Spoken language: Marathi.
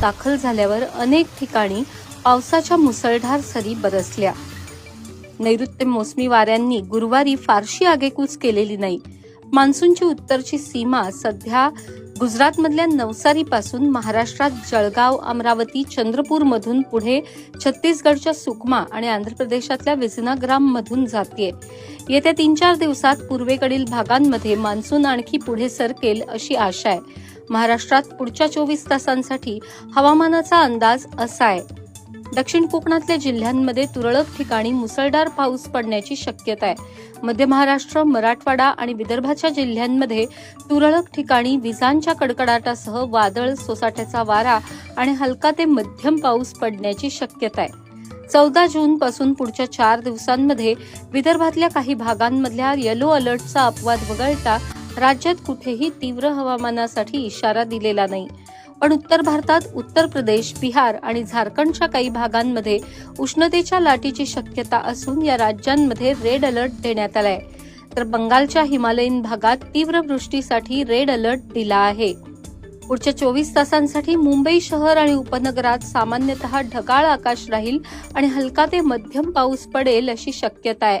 दाखल झाल्यावर अनेक ठिकाणी पावसाच्या मुसळधार सरी बरसल्या. नैऋत्य मोसमी वाऱ्यांनी गुरुवारी फारशी आगेकूच केलेली नाही. मान्सूनची उत्तरची सीमा सध्या गुजरातमधल्या नवसारीपासून महाराष्ट्रात जळगाव अमरावती चंद्रपूर मधून पुढे छत्तीसगडच्या सुकमा आणि आंध्र प्रदेशातल्या विजनाग्राम मधून जातीये. येत्या तीन चार दिवसात पूर्वेकडील भागांमध्ये मान्सून आणखी पुढे सरकेल अशी आशा आहे. महाराष्ट्रात पुढच्या चोवीस तासांसाठी हवामानाचा अंदाज असा आहे दक्षिण कोकणातल्या जिल्ह्यांमध्ये तुरळक ठिकाणी मुसळधार पाऊस पडण्याची शक्यता आहे. मध्य महाराष्ट्र मराठवाडा आणि विदर्भाच्या जिल्ह्यांमध्ये तुरळक ठिकाणी विजांच्या कडकडाटासह वादळ सोसाट्याचा वारा आणि हलका ते मध्यम पाऊस पडण्याची शक्यता आहे. चौदा जून पासून पुढच्या चार दिवसांमध्ये विदर्भातल्या काही भागांमधल्या येलो अलर्टचा अपवाद वगळता राज्यात कुठेही तीव्र हवामानासाठी इशारा दिलेला नाही. पण उत्तर भारतात उत्तर प्रदेश बिहार आणि झारखंडच्या काही भागांमध्ये उष्णतेच्या लाटेची शक्यता असून या राज्यांमध्ये रेड अलर्ट देण्यात आलाय. तर बंगालच्या हिमालयीन भागात तीव्र वृष्टीसाठी रेड अलर्ट दिला आहे. पुढच्या चोवीस तासांसाठी मुंबई शहर आणि उपनगरात सामान्यतः ढगाळ आकाश राहील आणि हलका ते मध्यम पाऊस पडेल अशी शक्यता आहे.